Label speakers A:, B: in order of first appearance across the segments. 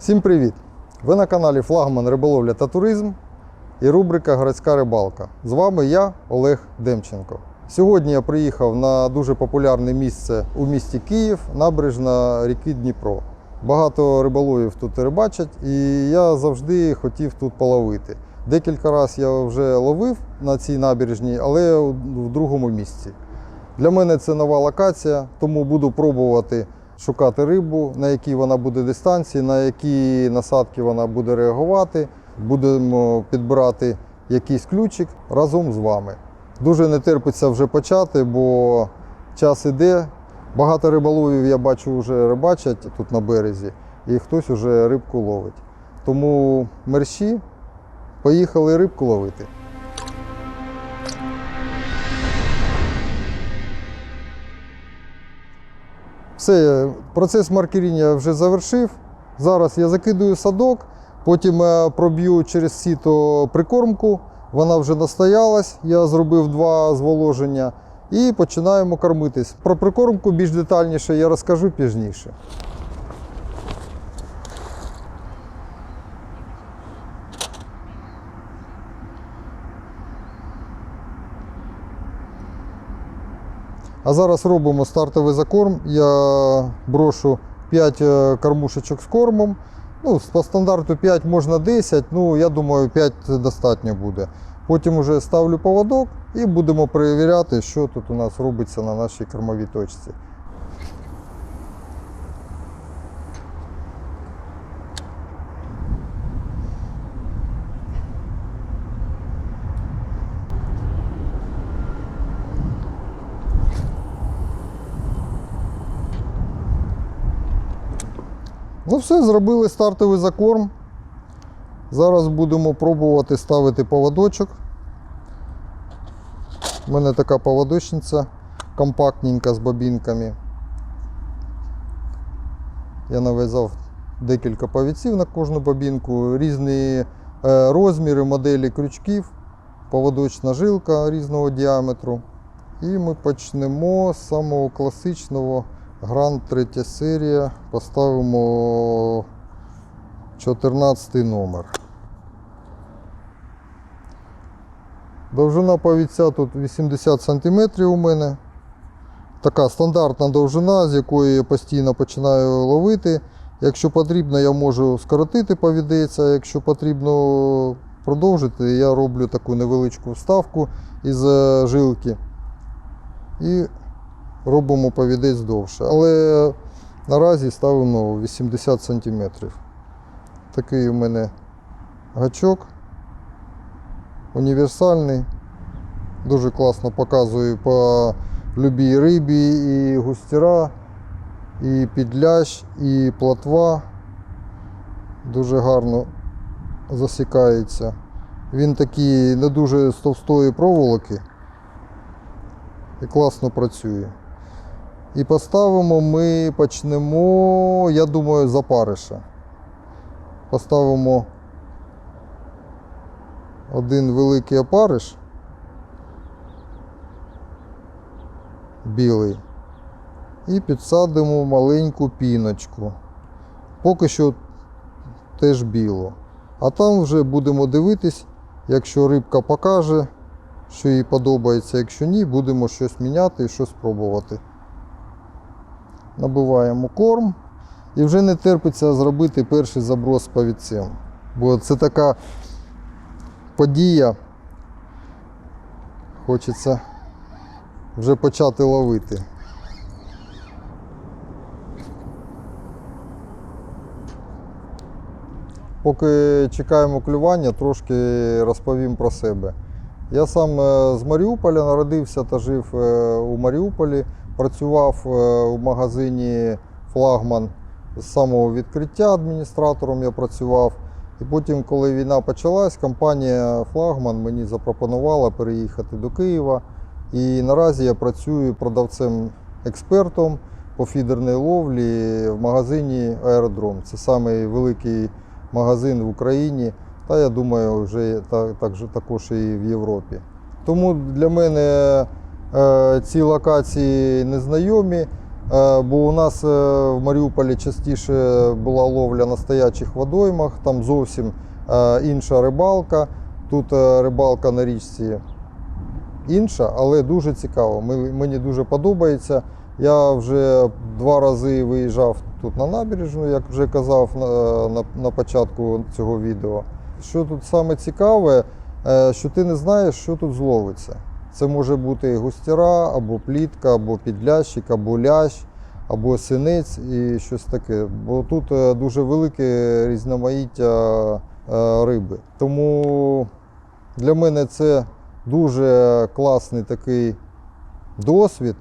A: Всім привіт! Ви на каналі Флагман Риболовля та Туризм і рубрика Городська рибалка. З вами я, Олег Демченко. Сьогодні я приїхав на дуже популярне місце у місті Київ, набережна ріки Дніпро. Багато риболовів тут рибачать, і я завжди хотів тут половити. Декілька разів я вже ловив на цій набережній, але в другому місці. Для мене це нова локація, тому буду пробувати шукати рибу, на якій вона буде дистанції, на які насадки вона буде реагувати. Будемо підбирати якийсь ключик разом з вами. Дуже не терпиться вже почати, бо час іде. Багато риболовів я бачу вже рибачать тут на березі, і хтось вже рибку ловить. Тому мерщі, поїхали рибку ловити. Все, процес маркеріння я вже завершив. Зараз я закидую садок, потім е, проб'ю через сіто прикормку. Вона вже настоялась, я зробив два зволоження і починаємо кормитись. Про прикормку більш детальніше я розкажу пізніше. А зараз робимо стартовий закорм. Я брошу 5 е, кормушечок з кормом. Ну, по стандарту 5 можна 10, ну я думаю, 5 достатньо буде. Потім вже ставлю поводок і будемо перевіряти, що тут у нас робиться на нашій кормовій точці. Ну все, зробили стартовий закорм. Зараз будемо пробувати ставити поводочок. У мене така поводочниця компактненька з бобінками. Я нав'язав декілька повідців на кожну бобінку, різні е, розміри, моделі крючків, поводочна жилка різного діаметру. І ми почнемо з самого класичного Гранд 3 серія. Поставимо 14 номер. Довжина повідця тут 80 см у мене. Така стандартна довжина, з якої я постійно починаю ловити. Якщо потрібно, я можу скоротити повідець, а якщо потрібно продовжити, я роблю таку невеличку вставку із е, жилки. І робимо повідець довше. Але наразі ставимо 80 см. Такий у мене гачок. Універсальний. Дуже класно показує по любій рибі і густіра, і підлящ, і платва. Дуже гарно засікається. Він такий не дуже з товстої проволоки і класно працює. І поставимо ми почнемо, я думаю, з опариша. Поставимо один великий опариш білий і підсадимо маленьку піночку. Поки що теж білу. А там вже будемо дивитись, якщо рибка покаже, що їй подобається, якщо ні, будемо щось міняти і щось пробувати. Набиваємо корм і вже не терпиться зробити перший заброс повідцем. Бо це така подія. Хочеться вже почати ловити. Поки чекаємо клювання, трошки розповім про себе. Я сам е, з Маріуполя народився та жив е, у Маріуполі, працював е, у магазині Флагман з самого відкриття адміністратором я працював. І потім, коли війна почалась, компанія Флагман мені запропонувала переїхати до Києва. І наразі я працюю продавцем-експертом по фідерній ловлі в магазині Аеродром. Це самий великий магазин в Україні, та я думаю, вже та- так, же- також і в Європі. Тому для мене е, ці локації незнайомі. Е, Бо у нас е, в Маріуполі частіше була ловля на стоячих водоймах, там зовсім е, інша рибалка. Тут е, рибалка на річці інша, але дуже цікаво. Мені дуже подобається. Я вже два рази виїжджав тут на набережну, як вже казав на, початку цього відео. Що тут саме цікаве, е, що ти не знаєш, що тут зловиться. Це може бути густіра, або плітка, або підлящик, або лящ, або синець і щось таке. Бо тут е, дуже велике різноманіття е, риби. Тому для мене це дуже класний такий досвід,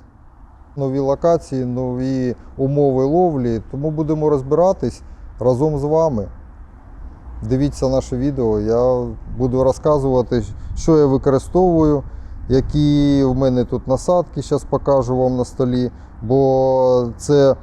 A: нові локації, нові умови ловлі. Тому будемо розбиратись разом з вами. Дивіться наше відео, я буду розказувати, що я використовую, які в мене тут насадки, зараз покажу вам на столі. Бо це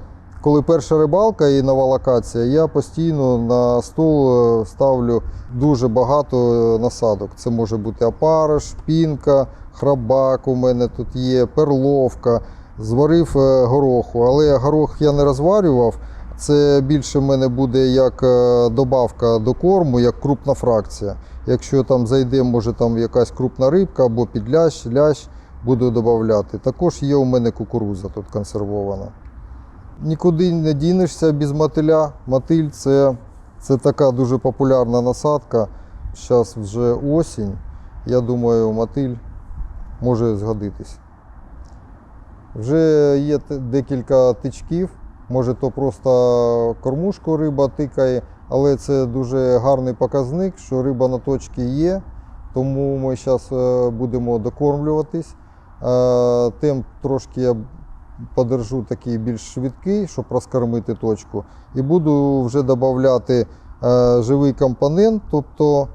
A: коли перша рибалка і нова локація, я постійно на стол е, ставлю дуже багато е, насадок. Це може бути опариш, пінка, храбак у мене тут є, перловка. Зварив е, гороху, але горох я не розварював. Це більше в мене буде як е, добавка до корму, як крупна фракція. Якщо там зайде, може там якась крупна рибка або підлящ, лящ, буду додавати. Також є у мене кукуруза тут консервована. Нікуди не дінешся без мотиля. Мотиль це, це така дуже популярна насадка. Зараз вже осінь. Я думаю, мотиль може згодитись. Вже є декілька тичків. Може, то просто кормушку риба тикає, але це дуже гарний показник, що риба на точці є. Тому ми зараз будемо докормлюватись. Е, Темп трошки я подержу такий більш швидкий, щоб розкормити точку. І буду вже додати е, живий компонент, тобто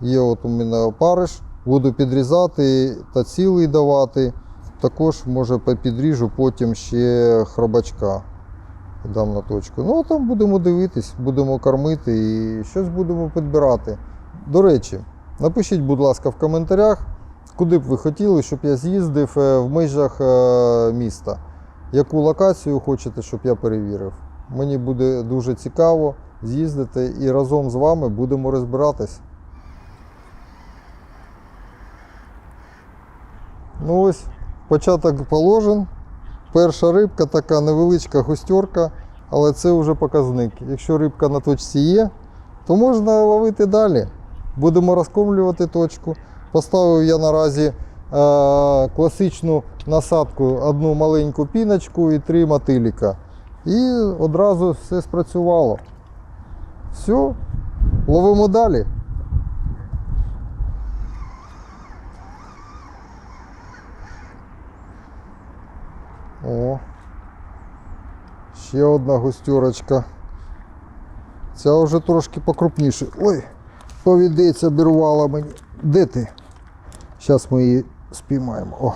A: є от у мене опариш, буду підрізати та цілий давати. Також може підріжу потім ще хробачка. Дам на точку. Ну, а там будемо дивитись, будемо кормити і щось будемо підбирати. До речі, напишіть, будь ласка, в коментарях, куди б ви хотіли, щоб я з'їздив е, в межах е, міста. Яку локацію хочете, щоб я перевірив. Мені буде дуже цікаво з'їздити і разом з вами будемо розбиратись. Ну ось, початок положен. Перша рибка така невеличка густерка, але це вже показник. Якщо рибка на точці є, то можна ловити далі. Будемо розкормлювати точку. Поставив я наразі е, класичну насадку, одну маленьку піночку і три мотиліка. І одразу все спрацювало. Все, ловимо далі. О, ще одна густюрочка. Ця вже трошки покрупніше. Ой, повідеться, обірвала мені. Де ти? Зараз ми її спіймаємо. О.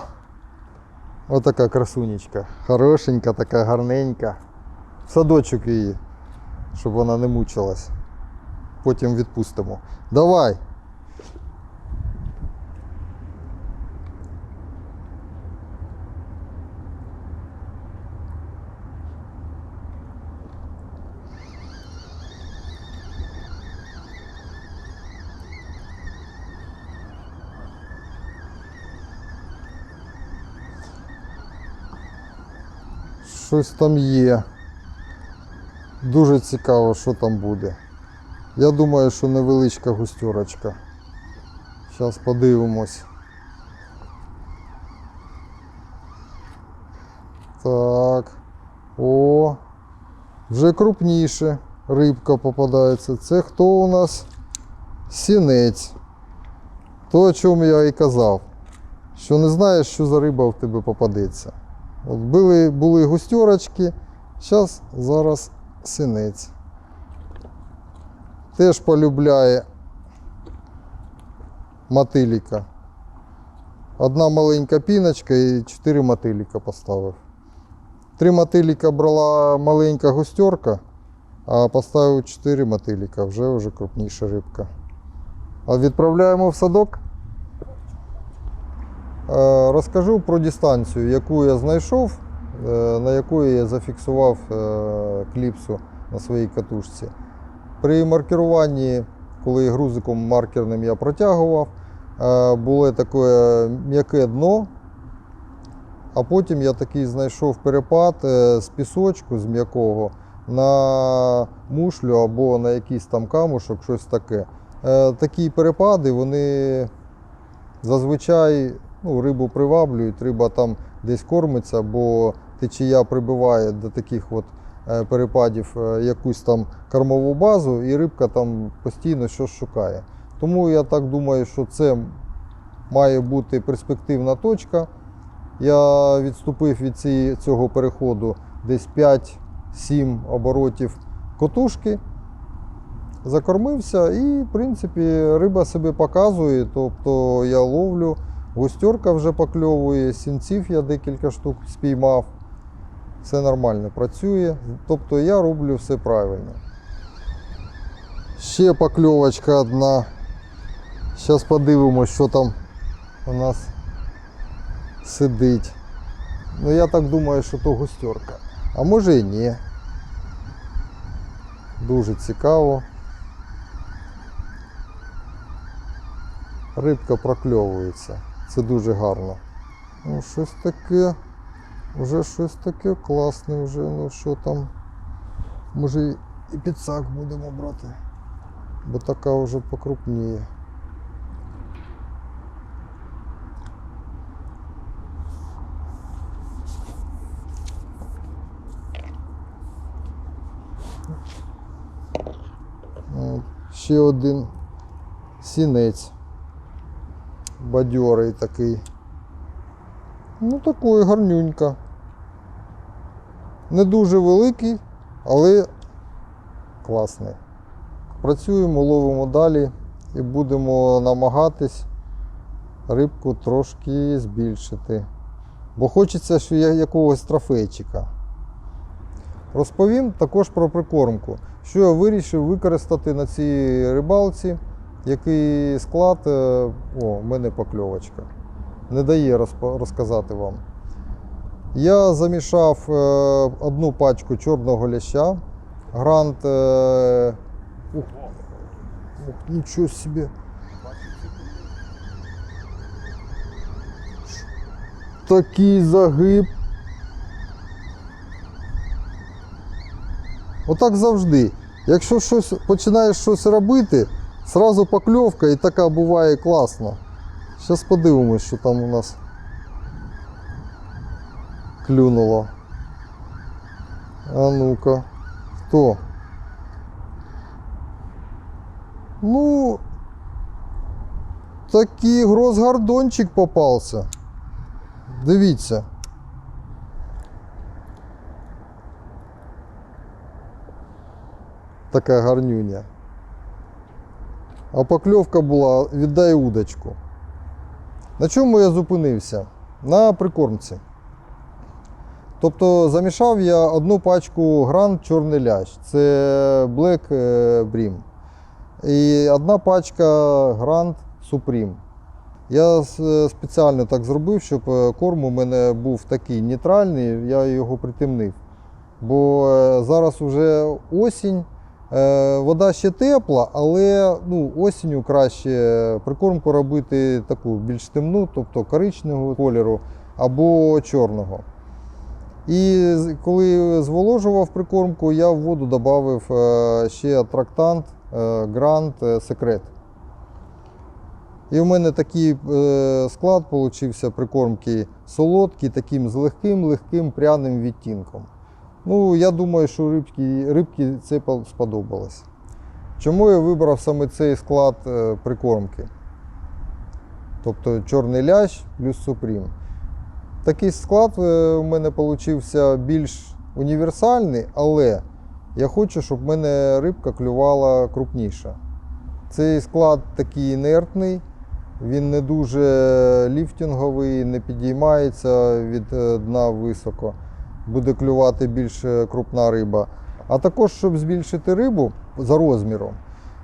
A: Отака красунечка. Хорошенька, така гарненька. Садочок її, щоб вона не мучилась. Потім відпустимо. Давай. Щось там є. Дуже цікаво, що там буде. Я думаю, що невеличка густюрочка. Зараз подивимось. Так. О, вже крупніше рибка попадається. Це хто у нас? Сінець. То, о чому я і казав. Що не знаєш, що за риба в тебе попадеться. От були, були густьорочки, зараз зараз синець. Теж полюбляє мотиліка. Одна маленька піночка і чотири мотиліка поставив. Три мотиліка брала маленька густьорка, а поставив чотири мотиліка, вже вже крупніша рибка. А відправляємо в садок. Розкажу про дистанцію, яку я знайшов е, на якої я зафіксував е, кліпсу на своїй катушці. При маркеруванні, коли грузиком маркерним я протягував, е, було таке м'яке дно, а потім я такий знайшов перепад з пісочку, з м'якого на мушлю або на якийсь там камушок, щось таке. Такі перепади, вони зазвичай ну, рибу приваблюють, риба там десь кормиться, бо течія прибиває до таких от е, перепадів е, якусь там кормову базу, і рибка там постійно щось шукає. Тому я так думаю, що це має бути перспективна точка. Я відступив від цієї, цього переходу десь 5-7 оборотів котушки, закормився і, в принципі, риба себе показує. Тобто я ловлю, густерка вже покльовує, сінців я декілька штук спіймав. Все нормально працює. Тобто я роблю все правильно. Ще покльовочка одна. Зараз подивимось, що там у нас сидить. Ну я так думаю, що то густерка. А може і ні. Дуже цікаво. Рибка прокльовується. Це дуже гарно. Ну, щось таке. Вже щось таке класне вже. Ну що там. Може і підсак будемо брати. Бо така вже покрупніє. Ще один сінець. Бадьорий такий. Ну, такий гарнюнька. Не дуже великий, але класний. Працюємо, ловимо далі і будемо намагатись рибку трошки збільшити. Бо хочеться що якогось трофейчика. Розповім також про прикормку, що я вирішив використати на цій рибалці, який склад, е, о, в мене покльовочка, не дає розказати вам. Я замішав е, одну пачку чорного ляща, грант. Е, ух, ух, нічого собі. Такий загиб. Отак завжди. Якщо щось починаєш щось робити, зразу покльовка і така буває класно. Зараз подивимось, що там у нас клюнуло. А ну-ка. Хто? Ну, такий грозгардончик попався. Дивіться. Така гарнюня. А покльовка була віддай удочку. На чому я зупинився? На прикормці. Тобто замішав я одну пачку гран чорний лящ. Це Black е, Brim. І одна пачка Grand Supreme. Я спеціально так зробив, щоб е, корм у мене був такий нейтральний, я його притемнив. Бо е, зараз вже осінь, е, вода ще тепла, але ну, осінню краще прикормку робити таку більш темну, тобто коричневого кольору або чорного. І коли зволожував прикормку, я в воду додав ще атрактант Grand Secret. І в мене такий е, склад получився прикормки солодкий, таким з легким, легким пряним відтінком. Ну, я думаю, що рибки, рибки це сподобалось. Чому я вибрав саме цей склад е, прикормки? Тобто чорний лящ плюс супрім. Такий склад е, у мене получився більш універсальний, але я хочу, щоб в мене рибка клювала крупніша. Цей склад такий інертний, він не дуже ліфтинговий, не підіймається від е, дна високо, буде клювати більш крупна риба. А також, щоб збільшити рибу за розміром,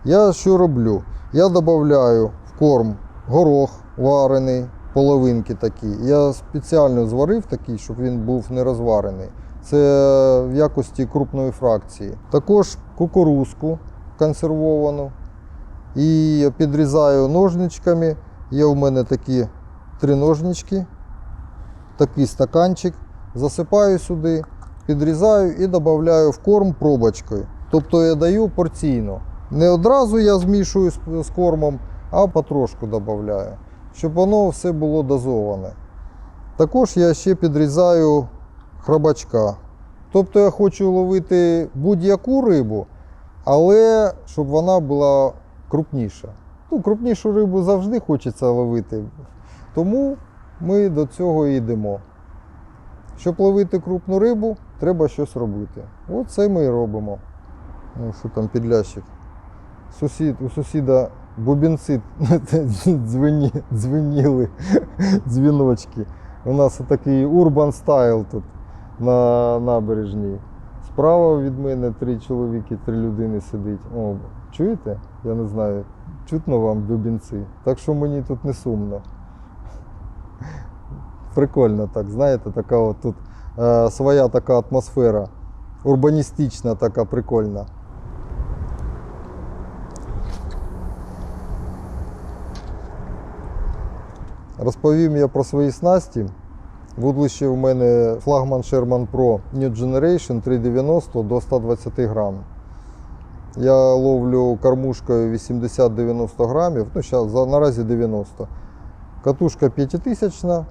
A: я що роблю? Я додаю в корм горох варений, половинки такі. Я спеціально зварив такий, щоб він був не розварений. Це в якості крупної фракції. Також кукурузку консервовану. І підрізаю ножничками. Є у мене такі три ножнички, такий стаканчик. Засипаю сюди, підрізаю і додаю в корм пробочкою. Тобто я даю порційно. Не одразу я змішую з, кормом, а потрошку додаю, щоб воно все було дозоване. Також я ще підрізаю храбачка. Тобто я хочу ловити будь-яку рибу, але щоб вона була крупніша. Ну, крупнішу рибу завжди хочеться ловити. Тому ми до цього йдемо. Щоб ловити крупну рибу, треба щось робити. От це ми і робимо. Ну, що там підлящик? Сусід, у сусіда бубінці дзвені, дзвеніли, дзвіночки. У нас такий урбан стайл тут на набережній. Справа від мене три чоловіки, три людини сидить. О, чуєте? Я не знаю. Чутно вам бубінці. Так що мені тут не сумно. Прикольно так, знаєте, така от тут е, своя така атмосфера. Урбаністична така прикольна. Розповім я про свої снасті. Вудлище у мене флагман Sherman Pro New Generation 390 до 120 грам. Я ловлю кормушкою 80-90 грамів, ну зараз наразі 90. Катушка 5000,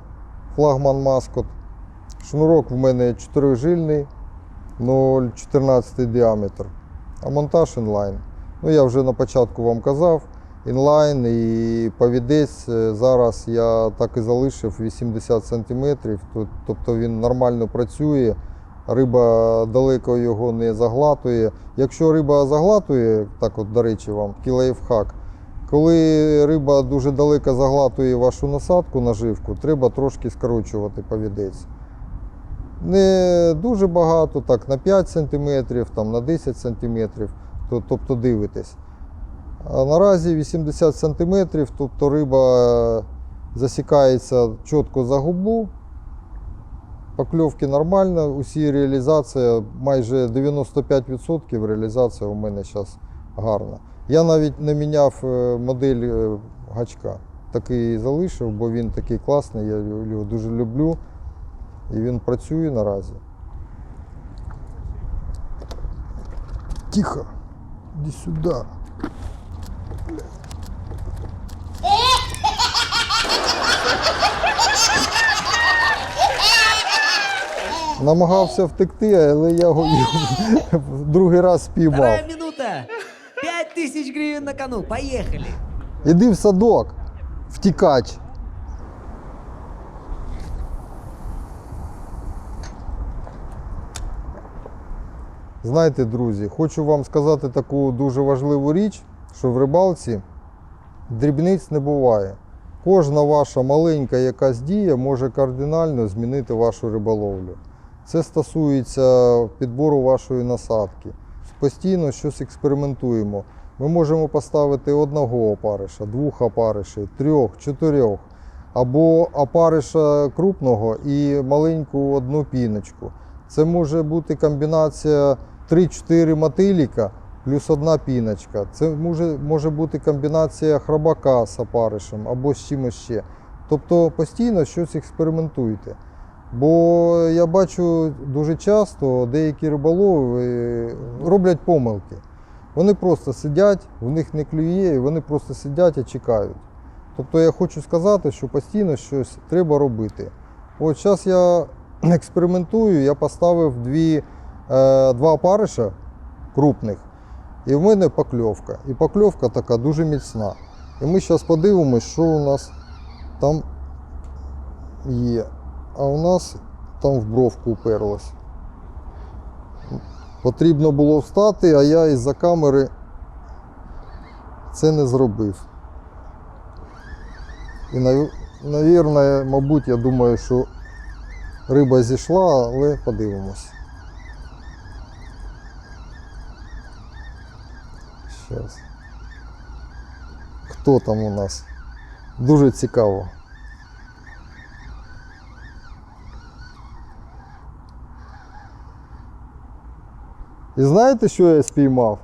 A: флагман Маскот. Шнурок в мене 4-жильний, 0,14 діаметр. А монтаж інлайн. Ну, я вже на початку вам казав, інлайн і повідець е, зараз я так і залишив 80 см, тобто він нормально працює, риба далеко його не заглатує. Якщо риба заглатує, так от, до речі, вам такий лайфхак, коли риба дуже далеко заглатує вашу насадку наживку, треба трошки скорочувати повідець. Не дуже багато, так, на 5 см, там, на 10 см, то- тобто дивитесь. А наразі 80 см, тобто риба засікається чітко за губу, покльовки нормально, усі реалізація, майже 95% реалізація у мене зараз гарна. Я навіть не міняв е, модель е, гачка. Такий залишив, бо він такий класний, я його дуже люблю. І він працює наразі. Тихо. Іди сюди. Намагався втекти, але я його другий раз спіймав.
B: Вторая минута. Тысяч гривен на кону. Поехали.
A: Іди в садок, втікач. Знаєте, друзі, хочу вам сказати таку дуже важливу річ, що в рибалці дрібниць не буває. Кожна ваша маленька якась дія може кардинально змінити вашу риболовлю. Це стосується підбору вашої насадки. Постійно щось експериментуємо. Ми можемо поставити одного опариша, двох опаришів, трьох, чотирьох, або опариша крупного і маленьку одну піночку. Це може бути комбінація 3-4 мотиліка плюс одна піночка. Це може, може бути комбінація храбака з опаришем або з чимось ще. Тобто постійно щось експериментуйте. Бо я бачу дуже часто деякі риболови е, роблять помилки. Вони просто сидять, в них не клює, і вони просто сидять і чекають. Тобто я хочу сказати, що постійно щось треба робити. От зараз я експериментую, я поставив дві, е, два опариша крупних, і в мене покльовка. І покльовка така дуже міцна. І ми зараз подивимось, що у нас там є. А у нас там в бровку уперлось. Потрібно було встати, а я із-за камери це не зробив. І, нав- навірно, мабуть, я думаю, що риба зійшла, але подивимось. Щас. Хто там у нас? Дуже цікаво. І знаєте, що я спіймав?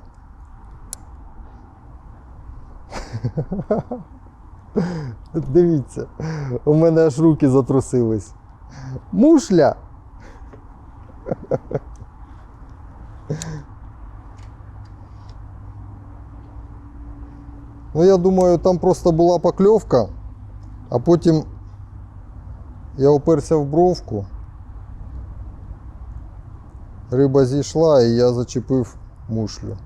A: Дивіться, у мене аж руки затрусились. Мушля. Ну, я думаю, там просто була покльовка, а потім я оперся в бровку. Риба зійшла і я зачепив мушлю.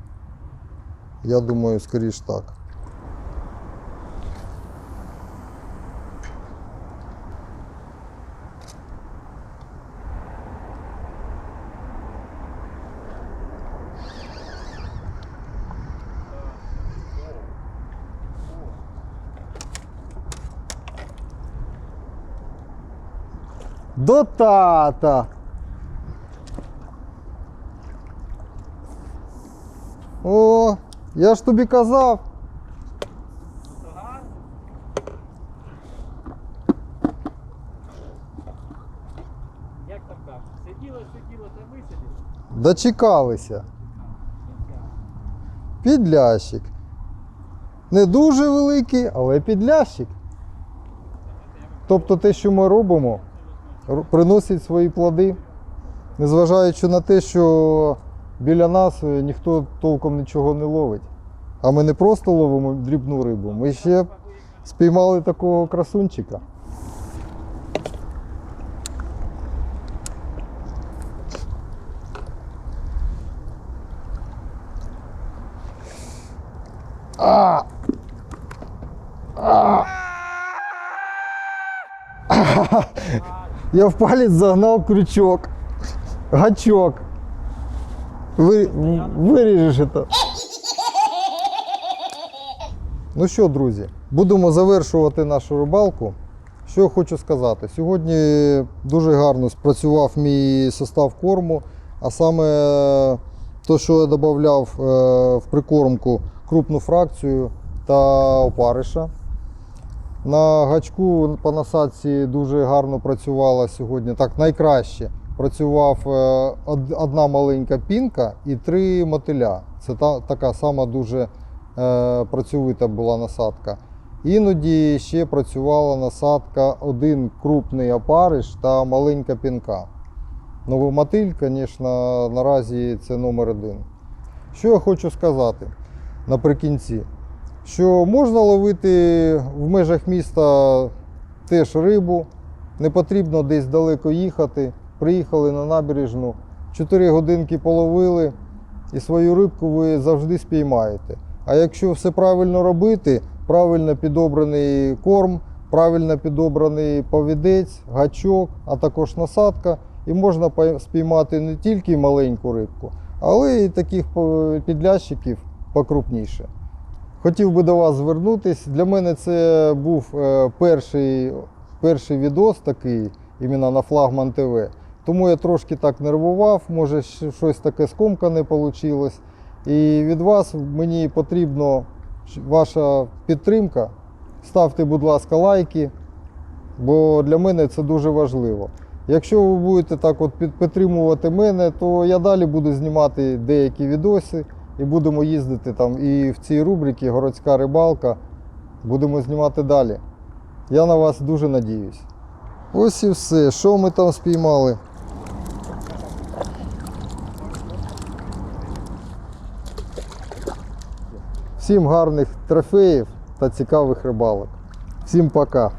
A: Я думаю, скоріш так. До тата. Я ж тобі казав.
C: Як там кажуть? Сиділо, сиділо, та висиділо.
A: Дочекалися. Підлящик. Не дуже великий, але підлящик. Тобто те, що ми робимо, приносить свої плоди, незважаючи на те, що біля нас е, ніхто толком нічого не ловить. А ми не просто ловимо дрібну рибу, ми ще спіймали такого красунчика. А! А! Я в палец загнал крючок. Гачок. Вы, виріжеш это. Ну що, друзі, будемо завершувати нашу рибалку. Що я хочу сказати? Сьогодні дуже гарно спрацював мій состав корму, а саме те, що я додавав е, в прикормку крупну фракцію та опариша. На гачку по насадці дуже гарно працювала сьогодні, так найкраще. Працював е, одна маленька пінка і три мотиля. Це та, така сама дуже е, працьовита була насадка. Іноді ще працювала насадка один крупний опариш та маленька пінка. Ну, мотиль, звісно, наразі це номер один. Що я хочу сказати наприкінці? Що можна ловити в межах міста теж рибу, не потрібно десь далеко їхати. Приїхали на набережну, 4 годинки половили і свою рибку ви завжди спіймаєте. А якщо все правильно робити, правильно підобраний корм, правильно підобраний повідець, гачок, а також насадка, і можна спіймати не тільки маленьку рибку, але й таких підлящиків покрупніше. Хотів би до вас звернутися. Для мене це був е, перший, перший відос такий, іменно на флагман ТВ. Тому я трошки так нервував, може щось таке скомкане вийшло. І від вас мені потрібна ваша підтримка. Ставте, будь ласка, лайки, бо для мене це дуже важливо. Якщо ви будете так от підтримувати мене, то я далі буду знімати деякі відоси і будемо їздити там і в цій рубриці Городська рибалка. Будемо знімати далі. Я на вас дуже надіюсь. Ось і все. Що ми там спіймали? Всім гарних трофеїв та цікавих рибалок. Всім пока!